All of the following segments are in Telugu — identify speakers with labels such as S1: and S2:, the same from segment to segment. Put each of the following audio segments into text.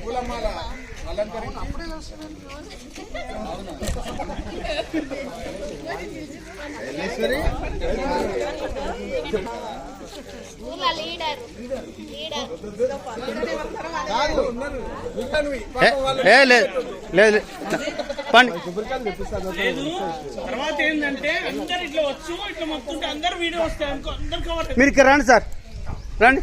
S1: పూలమాల
S2: లేదు.
S3: తర్వాత ఏంటంటే అందరు ఇట్లా వచ్చు ఇట్లా మొత్తుంటే అందరు వీడియో వస్తాయి అందరు కవర్
S2: మీరు ఇక్కడ రండి సార్. రండి.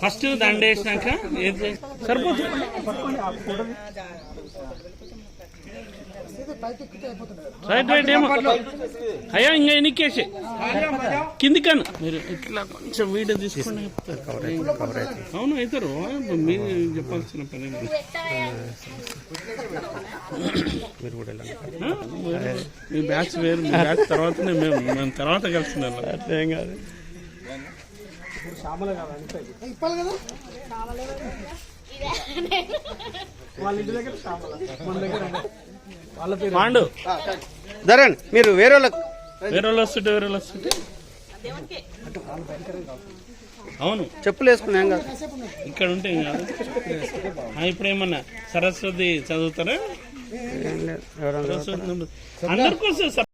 S3: ఫస్ట్ దండ వేసినాక సరిపోతుంది. రైట్ రైట్ ఏమో. అయ్యా ఇంకా ఎన్నికేసి కింది కన్నా మీరు ఇట్లా కొంచెం వీడియో తీసుకుని అవును అవుతారు. మీరు చెప్పాల్సిన పని మీరు మీ బ్యాచ్ వేరు మీ బ్యాచ్ తర్వాతనే మేము మేము తర్వాత కలిసినారు
S2: అట్లేం కాదు.
S3: పాండు.
S2: ధరండి మీరు వేరే వాళ్ళకి
S3: వేరే వాళ్ళు వస్తుంటే వేరే వాళ్ళు వస్తుంటే. అవును.
S2: చెప్పులు వేసుకుని ఏం కాదు.
S3: ఇక్కడ ఉంటే కాదు. ఇప్పుడు ఏమన్నా సరస్వతి చదువుతారా?
S2: ఏం